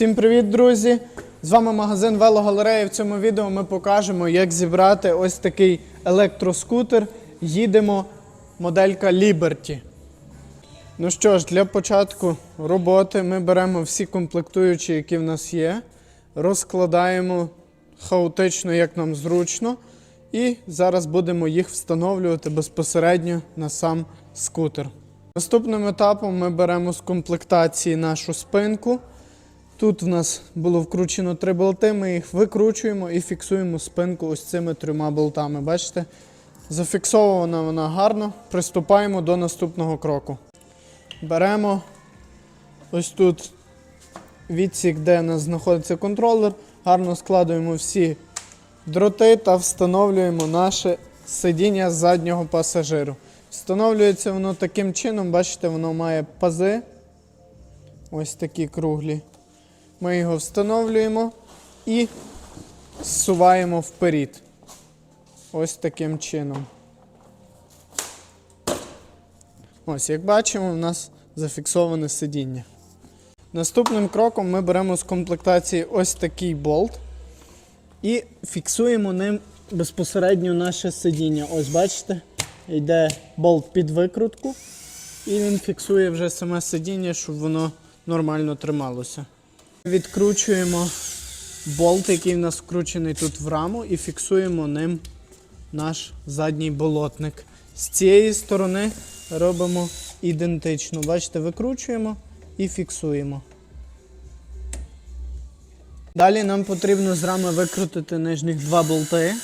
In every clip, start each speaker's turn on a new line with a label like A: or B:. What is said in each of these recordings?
A: Всім привіт, друзі! З вами магазин Велогалерея. В цьому відео ми покажемо, як зібрати ось такий електроскутер. Їдемо моделька Liberty. Ну що ж, для початку роботи ми беремо всі комплектуючі, які в нас є, розкладаємо хаотично, як нам зручно, і зараз будемо їх встановлювати безпосередньо на сам скутер. Наступним етапом ми беремо з комплектації нашу спинку. Тут в нас було вкручено три болти, ми їх викручуємо і фіксуємо спинку ось цими трьома болтами. Бачите? Зафіксована вона гарно. Приступаємо до наступного кроку. Беремо ось тут відсік, де у нас знаходиться контролер. Гарно складуємо всі дроти та встановлюємо наше сидіння заднього пасажиру. Встановлюється воно таким чином, бачите, воно має пази. Ось такі круглі. Ми його встановлюємо і зсуваємо вперед. Ось таким чином. Ось, як бачимо, у нас зафіксоване сидіння. Наступним кроком ми беремо з комплектації ось такий болт і фіксуємо ним безпосередньо наше сидіння. Ось бачите, йде болт під викрутку, і він фіксує вже саме сидіння, щоб воно нормально трималося. Відкручуємо болт, який в нас вкручений тут в раму, і фіксуємо ним наш задній болотник. З цієї сторони робимо ідентично. Бачите, викручуємо і фіксуємо. Далі нам потрібно з рами викрутити нижніх два болти.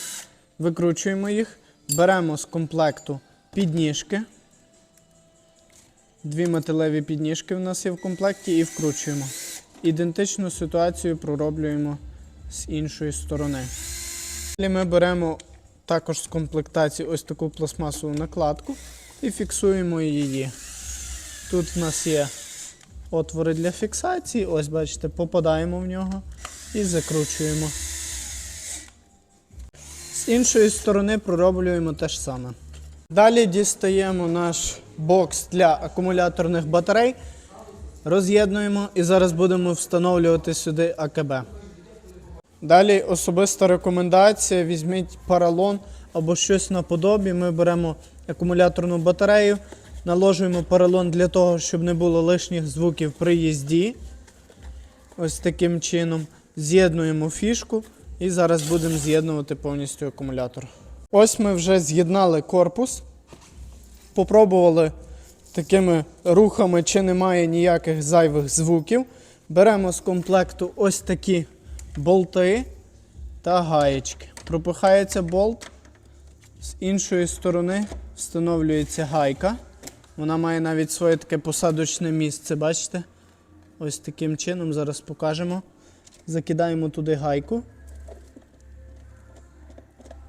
A: Викручуємо їх, беремо з комплекту підніжки. Дві металеві підніжки в нас є в комплекті і вкручуємо. Ідентичну ситуацію пророблюємо з іншої сторони. Далі ми беремо також з комплектації ось таку пластмасову накладку і фіксуємо її. Тут в нас є отвори для фіксації, ось бачите, попадаємо в нього і закручуємо. З іншої сторони пророблюємо те ж саме. Далі дістаємо наш бокс для акумуляторних батарей, роз'єднуємо і зараз будемо встановлювати сюди АКБ. Далі особиста рекомендація: візьміть паралон або щось наподобі. Ми беремо акумуляторну батарею, наложуємо паралон для того, щоб не було лишніх звуків при їзді. Ось таким чином. З'єднуємо фішку і зараз будемо з'єднувати повністю акумулятор. Ось ми вже з'єднали корпус. Попробували такими рухами, чи немає ніяких зайвих звуків. Беремо з комплекту ось такі болти та гаєчки. Пропихається болт, з іншої сторони встановлюється гайка. Вона має навіть своє таке посадочне місце, бачите? Ось таким чином зараз покажемо. Закидаємо туди гайку.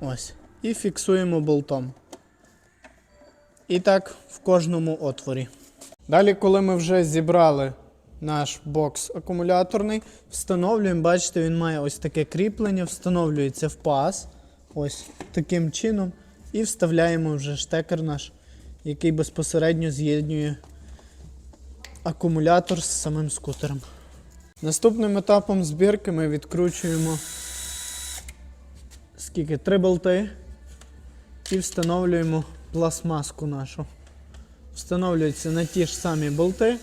A: Ось. І фіксуємо болтом. І так в кожному отворі. Далі, коли ми вже зібрали наш бокс акумуляторний, встановлюємо, бачите, він має ось таке кріплення, встановлюється в паз. Ось таким чином. І вставляємо вже штекер наш, який безпосередньо з'єднує акумулятор з самим скутером. Наступним етапом збірки ми відкручуємо скільки? Три болти і встановлюємо пластмаску нашу. Встановлюється на ті ж самі болти,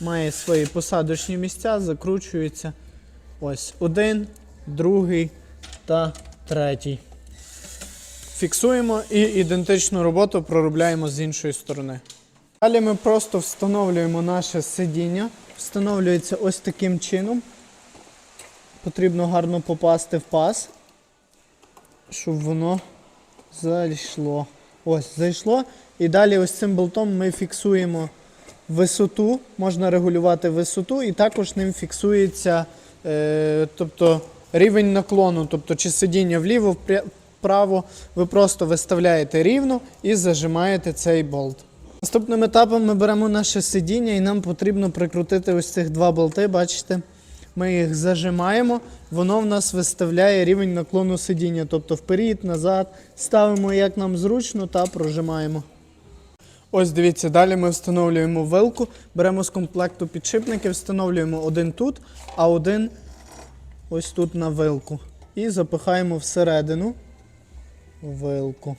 A: має свої посадочні місця, закручується ось один, другий та третій. Фіксуємо і ідентичну роботу проробляємо з іншої сторони. Далі ми просто встановлюємо наше сидіння. Встановлюється ось таким чином. Потрібно гарно попасти в паз, щоб воно зайшло. Ось, зайшло. І далі ось цим болтом ми фіксуємо висоту, можна регулювати висоту, і також ним фіксується е, тобто, рівень наклону, тобто чи сидіння вліво, вправо, ви просто виставляєте рівно і зажимаєте цей болт. Наступним етапом ми беремо наше сидіння і нам потрібно прикрутити ось цих два болти, бачите? Ми їх зажимаємо, воно в нас виставляє рівень наклону сидіння, тобто вперед, назад, ставимо як нам зручно та прожимаємо. Ось дивіться, далі ми встановлюємо вилку, беремо з комплекту підшипники, встановлюємо один тут, а один ось тут на вилку. І запихаємо всередину вилку.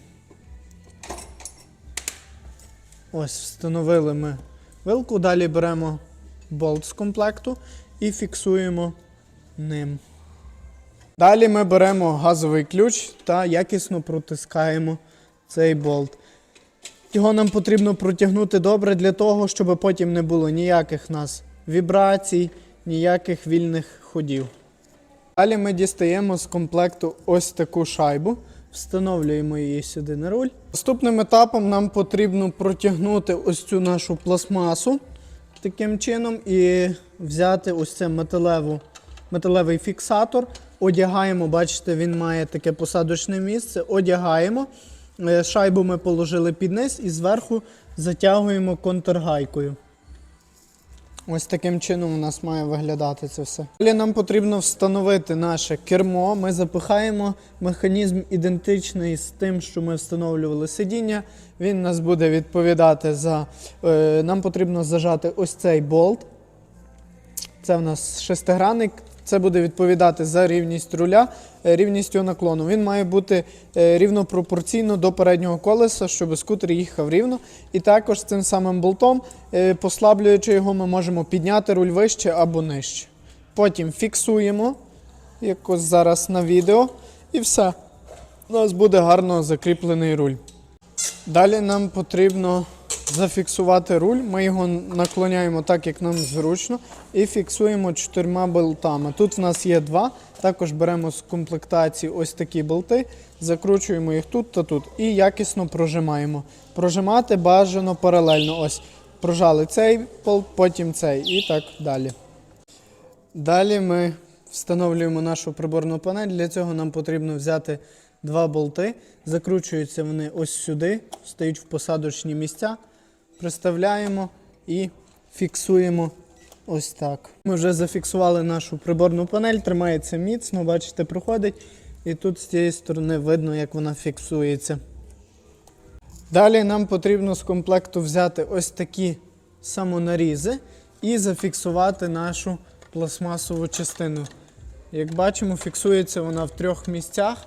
A: Ось, встановили ми вилку. Далі беремо болт з комплекту і фіксуємо ним. Далі ми беремо газовий ключ та якісно протискаємо цей болт. Його нам потрібно протягнути добре для того, щоб потім не було ніяких нас вібрацій, ніяких вільних ходів. Далі ми дістаємо з комплекту ось таку шайбу, встановлюємо її сюди на руль. Наступним етапом нам потрібно протягнути ось цю нашу пластмасу таким чином і взяти ось це металеву, металевий фіксатор. Одягаємо, бачите, він має таке посадочне місце. Одягаємо. Е, Шайбу ми положили під низ і зверху затягуємо контргайкою. Ось таким чином у нас має виглядати це все. Далі нам потрібно встановити наше кермо. Ми запихаємо механізм ідентичний з тим, що ми встановлювали сидіння. Він нас буде відповідати за. Е, нам потрібно зажати ось цей болт. Це в нас шестигранник. Це буде відповідати за рівність руля, е, рівність наклону. Він має бути е, рівно пропорційно до переднього колеса, щоб скутер їхав рівно. І також цим самим болтом, е, послаблюючи його, ми можемо підняти руль вище або нижче. Потім фіксуємо, як ось зараз на відео, і все. У нас буде гарно закріплений руль. Далі нам потрібно зафіксувати руль. Ми його наклоняємо так, як нам зручно, і фіксуємо чотирма болтами. Тут в нас є два. Також беремо з комплектації ось такі болти, закручуємо їх тут та тут і якісно прожимаємо. Прожимати бажано паралельно. Ось прожали цей болт, потім цей і так далі. Далі ми встановлюємо нашу приборну панель. Для цього нам потрібно взяти два болти. Закручуються вони ось сюди, стають в посадочні місця. Приставляємо і фіксуємо ось так. Ми вже зафіксували нашу приборну панель, тримається міцно, бачите, проходить. І тут з цієї сторони видно, як вона фіксується. Далі нам потрібно з комплекту взяти ось такі самонарізи і зафіксувати нашу пластмасову частину. Як бачимо, фіксується вона в трьох місцях.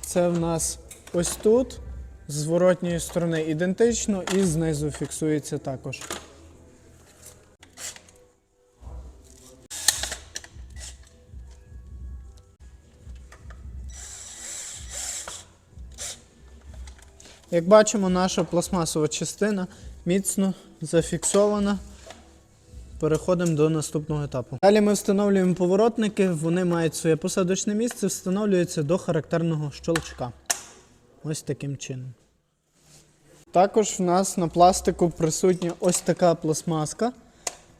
A: Це в нас ось тут, зворотньої сторони ідентично, і знизу фіксується також. Як бачимо, наша пластмасова частина міцно зафіксована. Переходимо до наступного етапу. Далі ми встановлюємо поворотники, вони мають своє посадочне місце, встановлюються до характерного щелчка. Ось таким чином. Також в нас на пластику присутня ось така пластмаска.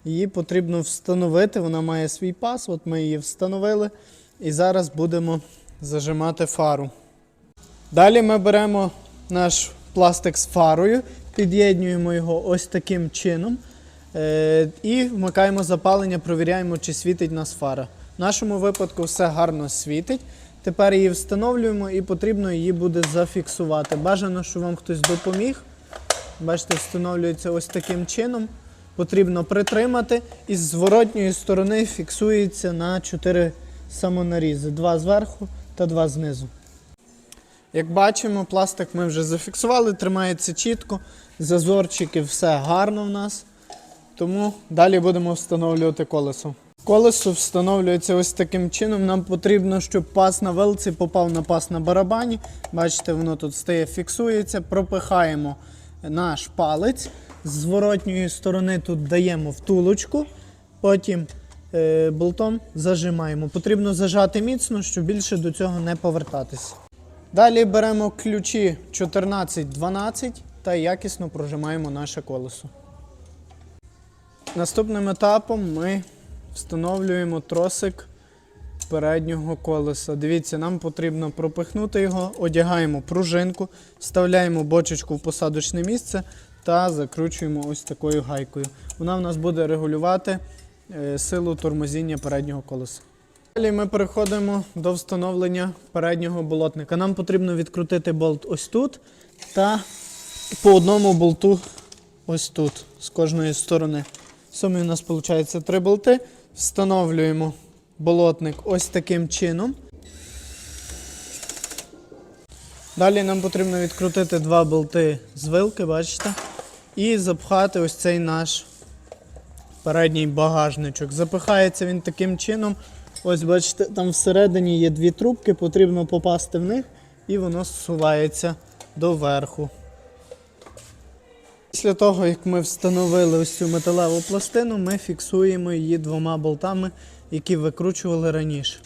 A: Її потрібно встановити, вона має свій пас, от ми її встановили. І зараз будемо зажимати фару. Далі ми беремо наш пластик з фарою, під'єднуємо його ось таким чином. Е, І вмикаємо запалення, провіряємо, чи світить нас фара. В нашому випадку все гарно світить. Тепер її встановлюємо і потрібно її буде зафіксувати. Бажано, щоб вам хтось допоміг. Бачите, встановлюється ось таким чином. Потрібно притримати і з зворотньої сторони фіксується на 4 самонарізи. Два зверху та два знизу. Як бачимо, пластик ми вже зафіксували, тримається чітко, зазорчики, все гарно в нас. Тому далі будемо встановлювати колесо. Колесо встановлюється ось таким чином. Нам потрібно, щоб пас на велці попав на пас на барабані. Бачите, воно тут стає, фіксується. Пропихаємо наш палець. З зворотньої сторони тут даємо втулочку, потім е, болтом зажимаємо. Потрібно зажати міцно, щоб більше до цього не повертатися. Далі беремо ключі 14-12 та якісно прожимаємо наше колесо. Наступним етапом ми встановлюємо тросик переднього колеса. Дивіться, нам потрібно пропихнути його, одягаємо пружинку, вставляємо бочечку в посадочне місце та закручуємо ось такою гайкою. Вона в нас буде регулювати е, силу тормозіння переднього колеса. Далі ми переходимо до встановлення переднього болотника. Нам потрібно відкрутити болт ось тут та по одному болту ось тут, з кожної сторони. В сумі у нас виходить три болти. Встановлюємо болотник ось таким чином. Далі нам потрібно відкрутити два болти з вилки, бачите, і запхати ось цей наш передній багажничок. Запихається він таким чином. Ось бачите, там всередині є дві трубки, потрібно попасти в них, і воно зсувається доверху. Після того, як ми встановили ось цю металеву пластину, ми фіксуємо її двома болтами, які викручували раніше.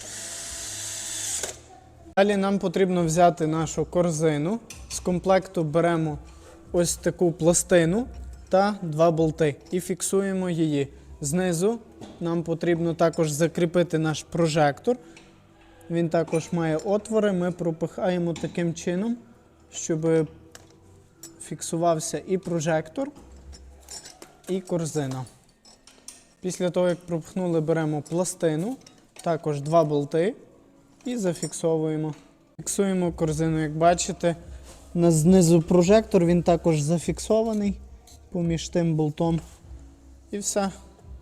A: Далі нам потрібно взяти нашу корзину. З комплекту беремо ось таку пластину та два болти і фіксуємо її. Знизу нам потрібно також закріпити наш прожектор. Він також має отвори. Ми пропихаємо таким чином, щоб фіксувався і прожектор, і корзина. Після того, як пропхнули, беремо пластину, також два болти і зафіксовуємо. Фіксуємо корзину, як бачите, на знизу прожектор, він також зафіксований поміж тим болтом. І все.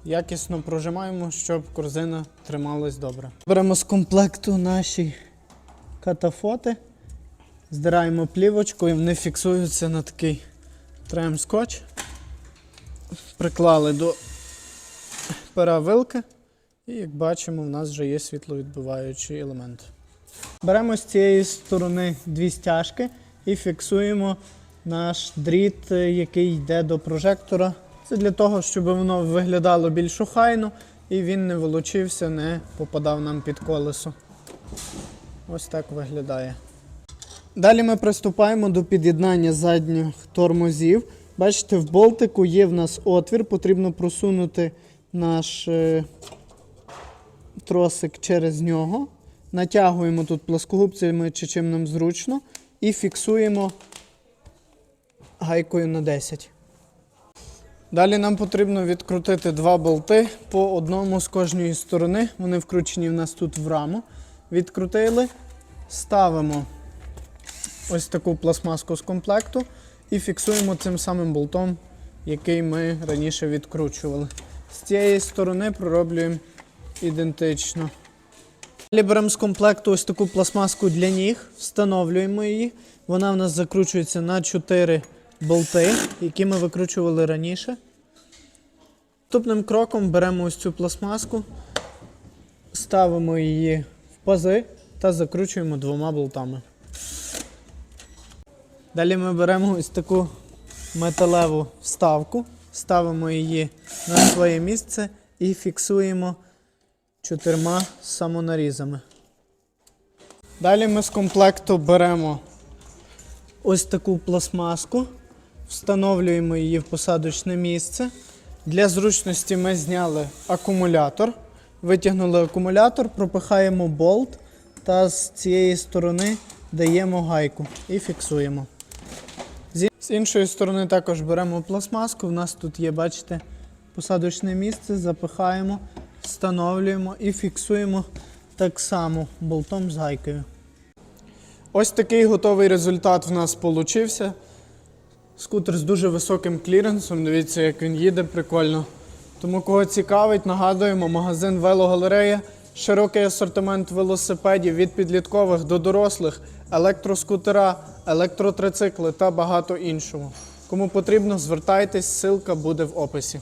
A: Якісно прожимаємо, щоб корзина трималась добре. Беремо з комплекту наші катафоти, здираємо плівочку і вони фіксуються на такий трем-скотч. Приклали до пера вилки. І як бачимо, в нас вже є світловідбиваючий елемент. Беремо з цієї сторони дві стяжки і фіксуємо наш дріт, е, який йде до прожектора. Це для того, щоб воно виглядало більш охайно і він не волочився, не попадав нам під колесо. Ось так виглядає. Далі ми приступаємо до під'єднання задніх тормозів. Бачите, в болтику є в нас отвір, потрібно просунути наш е, тросик через нього. Натягуємо тут плоскогубцями чи чим нам зручно і фіксуємо гайкою на 10. Далі нам потрібно відкрутити два болти по одному з кожної сторони. Вони вкручені в нас тут в раму. Відкрутили, ставимо ось таку пластмаску з комплекту і фіксуємо цим самим болтом, який ми раніше відкручували. З цієї сторони пророблюємо ідентично. Далі беремо з комплекту ось таку пластмаску для ніг, встановлюємо її. Вона в нас закручується на 4 болти, які ми викручували раніше. Наступним кроком беремо ось цю пластмаску, ставимо її в пази та закручуємо двома болтами. Далі ми беремо ось таку металеву вставку, ставимо її на своє місце і фіксуємо чотирма самонарізами. Далі ми з комплекту беремо ось таку пластмаску, встановлюємо її в посадочне місце. Для зручності ми зняли акумулятор, витягнули акумулятор, пропихаємо болт та з цієї сторони даємо гайку і фіксуємо. З іншої сторони також беремо пластмаску. У нас тут є, бачите, посадочне місце, запихаємо, встановлюємо і фіксуємо так само болтом з гайкою. Ось такий готовий результат в нас получився. Скутер з дуже високим кліренсом. Дивіться, як він їде, прикольно. Тому кого цікавить, нагадуємо, магазин Велогалерея, широкий асортимент велосипедів від підліткових до дорослих, електроскутера, електротрицикли та багато іншого. Кому потрібно, звертайтесь, ссылка буде в описі.